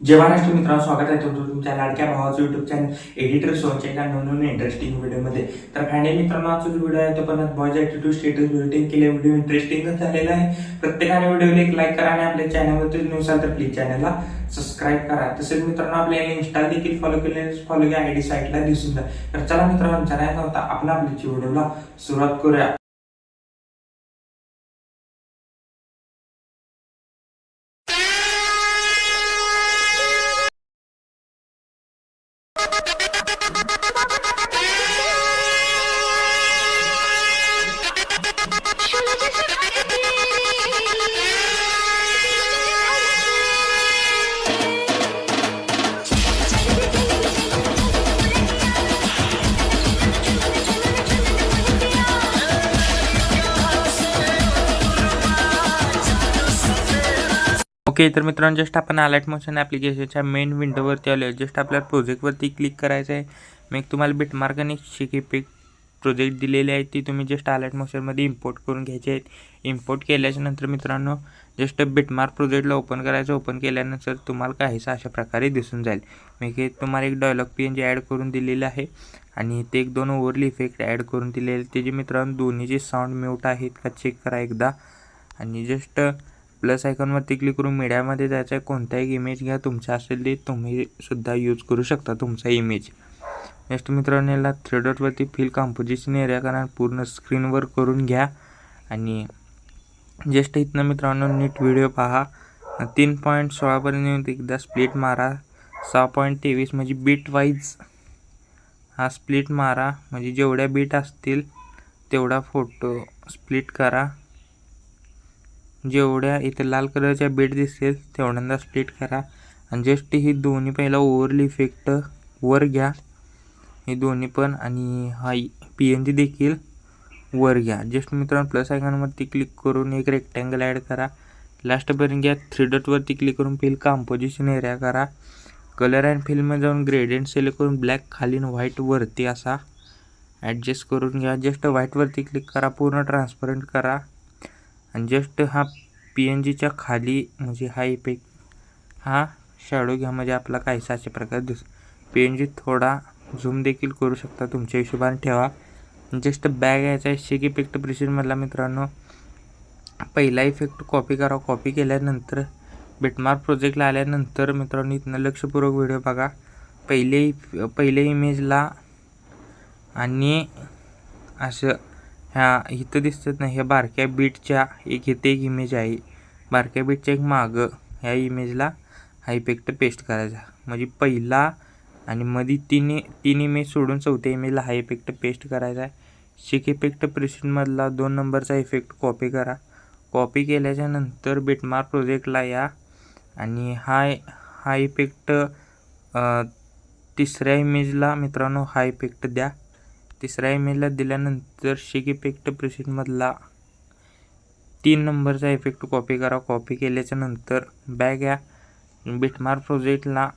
जय महाराष्ट्र मित्रांनो स्वागत आहे तुमचं तुमच्या लाडक्या भावाचं युट्यूब चॅनल एडिटर सोनच्या एका नवीन इंटरेस्टिंग व्हिडिओमध्ये तर फायनली मित्रांनो आजचा जो व्हिडिओ आहे तो पण बॉयज ॲटिट्यूड स्टेटस बिल्डिंग केले व्हिडिओ इंटरेस्टिंगच झालेला आहे. प्रत्येकाने व्हिडिओला एक लाईक करा आणि आपल्या चॅनलवरती नसाल तर प्लीज चॅनलला सबस्क्राईब करा. तसेच मित्रांनो आपल्याला इन्स्टा देखील फॉलो केले फॉलो घ्या आयडी साईटला दिसून जा तर चला मित्रांनो चॅनल नव्हता आपला आपल्या व्हिडिओला सुरुवात करूया. ओके तर मित्रांनो जस्ट आपण अलर्ट मोशन ॲप्लिकेशनच्या मेन विंडोवरती आलो आहे जस्ट आपल्याला प्रोजेक्टवरती क्लिक करायचं आहे मी तुम्हाला बिटमार्क आणि शिकेपिक प्रोजेक्ट दिलेले आहेत ती तुम्ही जस्ट अलर्ट मोशनमध्ये इम्पोर्ट करून घ्यायचे आहेत इम्पोर्ट केल्याच्यानंतर मित्रांनो जस्ट बिटमार्क प्रोजेक्टला ओपन करायचं. ओपन केल्यानंतर तुम्हाला काहीसा अशा प्रकारे दिसून जाईल. मी हे तुम्हाला एक dialogue P N G add करून दिलेलं आहे. आणि ते एक दोन ओव्हरली इफेक्ट ॲड करून दिलेले. त्याचे मित्रांनो दोन्हीचे साऊंड म्यूट आहेत का चेक करा एकदा. आणि जस्ट प्लस आयकॉनवरती क्लिक करून मीडियामध्ये जायचं आहे कोणताही इमेज घ्या तुमचा असेल ते तुम्ही सुद्धा यूज करू शकता तुमचा इमेज नेक्स्ट मित्रांनो याला थ्री फिल कॉम्पोजिशन एरिया करा पूर्ण स्क्रीनवर करून घ्या. आणि जस्ट इथनं मित्रांनो नीट व्हिडिओ पहा. तीन पॉईंट सोळापर्यंत एकदा स्प्लिट मारा. सहा पॉईंट तेवीस म्हणजे बीट वाईज हा स्प्लिट मारा. म्हणजे जेवढ्या बीट असतील तेवढा फोटो स्प्लिट करा. जेवढ्या इथे लाल कलरच्या बेड दिसतील तेवढ्यांदा स्प्लिट करा. आणि जस्ट ही दोन्ही पहिला ओव्हरली इफेक्ट वर घ्या. हे दोन्ही पण आणि हा पी एन जी देखील वर घ्या. जस्ट मित्रांनो प्लस आयकॉनवरती क्लिक करून एक रेक्टँगल ॲड करा. लास्टपर्यंत घ्या. थ्री डॉटवरती क्लिक करून फिल कॉम्पोजिशन एरिया करा. कलर अँड फिल्ममध्ये जाऊन ग्रेडियंट सिलेक्ट करून ब्लॅक खाली व्हाईट वरती असा. ॲडजस्ट करून घ्या. जस्ट व्हाईटवरती क्लिक करा. पूर्ण ट्रान्सपरंट करा. आणि जस्ट हा पी एन जीच्या खाली म्हणजे हा इफेक्ट हा शॅडो घ्या म्हणजे आपला काहीसा अशा प्रकारे दिस पी एन जी थोडा झूम देखील करू शकता तुमच्या हिशोबाने ठेवा. जस्ट बॅग यायचा शेक इफेक्ट प्रिशिनमधला मित्रांनो पहिला इफेक्ट कॉपी करा. कॉपी केल्यानंतर बिटमार्क प्रोजेक्टला आल्यानंतर मित्रांनो इथनं लक्षपूर्वक व्हिडिओ बघा. पहिले पहिले इमेजला आणि असं ह्या इथं दिसतात ना ह्या बारक्या बीटच्या एक इथे एक इमेज आहे. बारक्या बीटच्या एक मागं ह्या इमेजला हा इफेक्ट पेस्ट करायचा. म्हणजे पहिला आणि मध्ये तीन तीन इमेज सोडून चौथ्या इमेजला हा इफेक्ट पेस्ट करायचा आहे. शिक इफेक्ट प्रेशनमधला दोन नंबरचा इफेक्ट कॉपी करा. कॉपी केल्याच्यानंतर बिटमार्क प्रोजेक्टला या आणि हा हा इफेक्ट तिसऱ्या इमेजला मित्रांनो हा इफेक्ट द्या. तिसऱ्या इमेजला दिल्यानंतर शेक इफेक्ट प्रिशिटमधला तीन नंबरचा इफेक्ट कॉपी करा. कॉपी केल्याच्यानंतर बॅग या बिटमार प्रोजेक्टला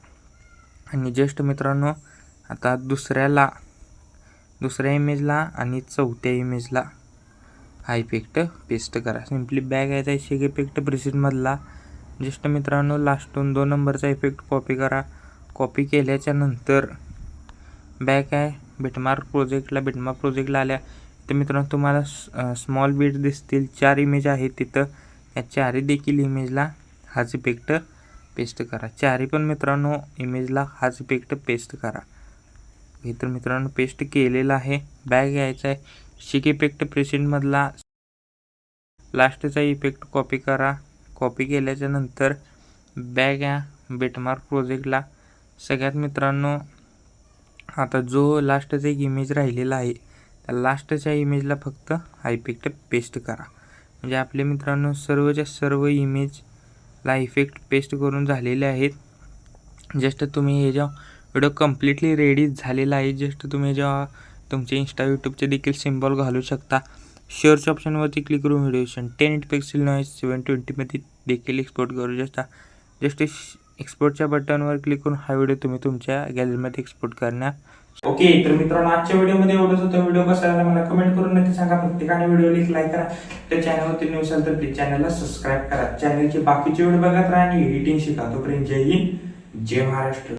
आणि जस्ट मित्रांनो आता दुसऱ्याला दुसऱ्या इमेजला आणि चौथ्या इमेजला हा इफेक्ट पेस्ट करा. सिम्पली बॅग यायचा आहे शेक इफेक्ट प्रिशिटमधला जस्ट मित्रांनो लास्टून दोन नंबरचा इफेक्ट कॉपी करा. कॉपी केल्याच्यानंतर बॅक आहे बिटमार्क प्रोजेक्टला बिटमार्क प्रोजेक्टला आल्या. तर मित्रांनो तुम्हाला स्मॉल बीट दिसतील. चार इमेज आहेत तिथं. या चारही देखील इमेजला हाच इफेक्ट पेस्ट करा. चारही पण मित्रांनो इमेजला हाच इफेक्ट पेस्ट करा. हे तर मित्रांनो पेस्ट केलेलं आहे. बॅग यायचा आहे. शिक इफेक्ट प्रेशनमधला लास्टचा इफेक्ट कॉपी करा. कॉपी केल्याच्यानंतर बॅग या बिटमार्क प्रोजेक्टला सगळ्यात मित्रांनो आता जो लास्टचा एक इमेज राहिलेला आहे त्या लास्टच्या इमेजला फक्त हायफेक्ट पेस्ट करा. म्हणजे आपले मित्रांनो सर्वच्या सर्व इमेजला इफेक्ट पेस्ट करून झालेले आहेत. जस्ट तुम्ही हे जेव्हा व्हिडिओ कम्प्लिटली रेडी झालेला आहे जस्ट तुम्ही जेव्हा तुमचे इंस्टा यूट्यूबचे देखील सिम्बॉल घालू शकता. शेअरच्या ऑप्शनवरती क्लिक करून video ten eight pixel noise seven ट्वेंटीमध्ये देखील एक्सपोर्ट करू शकता. जस्ट एक्सपोर्टच्या बटनवर क्लिक करून हा व्हिडिओ तुम्ही तुमच्या गॅलरीमध्ये एक्सपोर्ट करण्या ओके तर मित्रांनो आजच्या व्हिडिओमध्ये एवढंच होतं. व्हिडिओ कसा आला मला कमेंट करून नक्की सांगा. प्रत्येकाने व्हिडिओ एक लाईक करा. त्या चॅनलवरती न्यू असाल तर प्लीज चॅनलला सबस्क्राईब करा. चॅनलचे बाकीचे व्हिडिओ बघत राहा आणि एडिटिंग शिका. तोपर्यंत जय हिंद जय महाराष्ट्र.